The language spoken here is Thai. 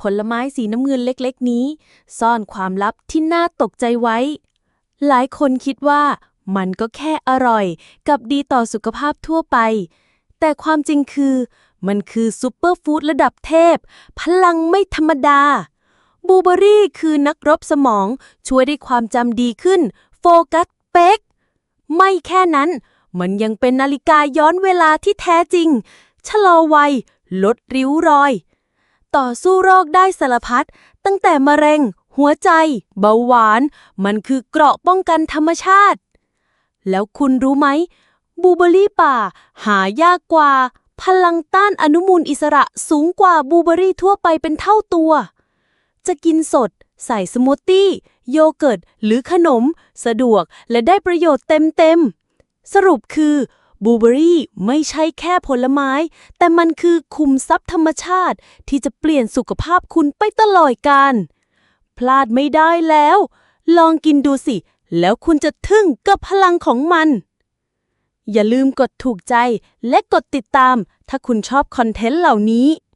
ผลไม้สีน้ำเงินเล็กๆ นี้ ซ่อนความลับที่น่าตกใจไว้ หลายคนคิดว่ามันก็แค่อร่อยกับดีต่อสุขภาพทั่วไป แต่ความจริงคือ มันคือซูเปอร์ฟู้ดระดับเทพ พลังไม่ธรรมดา บูเบอรี่คือนักรบสมองช่วยได้ความจำดีขึ้น โฟกัสเป๊ก ไม่แค่นั้น มันยังเป็นนาฬิกาย้อนเวลาที่แท้จริง ชะลอวัย ลดริ้วรอย ต่อสู้โรคได้สารพัดตั้งแต่มะเร็ง หัวใจ เบาหวาน มันคือเกราะป้องกันธรรมชาติ แล้วคุณรู้ไหมบูเบอรี่ป่า หายากกว่า พลังต้านอนุมูลอิสระสูงกว่าบูเบอรี่ทั่วไปเป็นเท่าตัว จะกินสด ใส่สมูทตี้ โยเกิร์ต หรือขนม สะดวกและได้ประโยชน์เต็มๆ สรุปคือ บูเบอรี่ไม่ใช่แค่ผลไม้ แต่มันคือคุมทรัพย์ธรรมชาติที่จะเปลี่ยนสุขภาพคุณไปตลอดกาลพลาดไม่ได้แล้ว ลองกินดูสิ แล้วคุณจะทึ่งกับพลังของมัน อย่าลืมกดถูกใจและกดติดตาม ถ้าคุณชอบคอนเทนต์เหล่านี้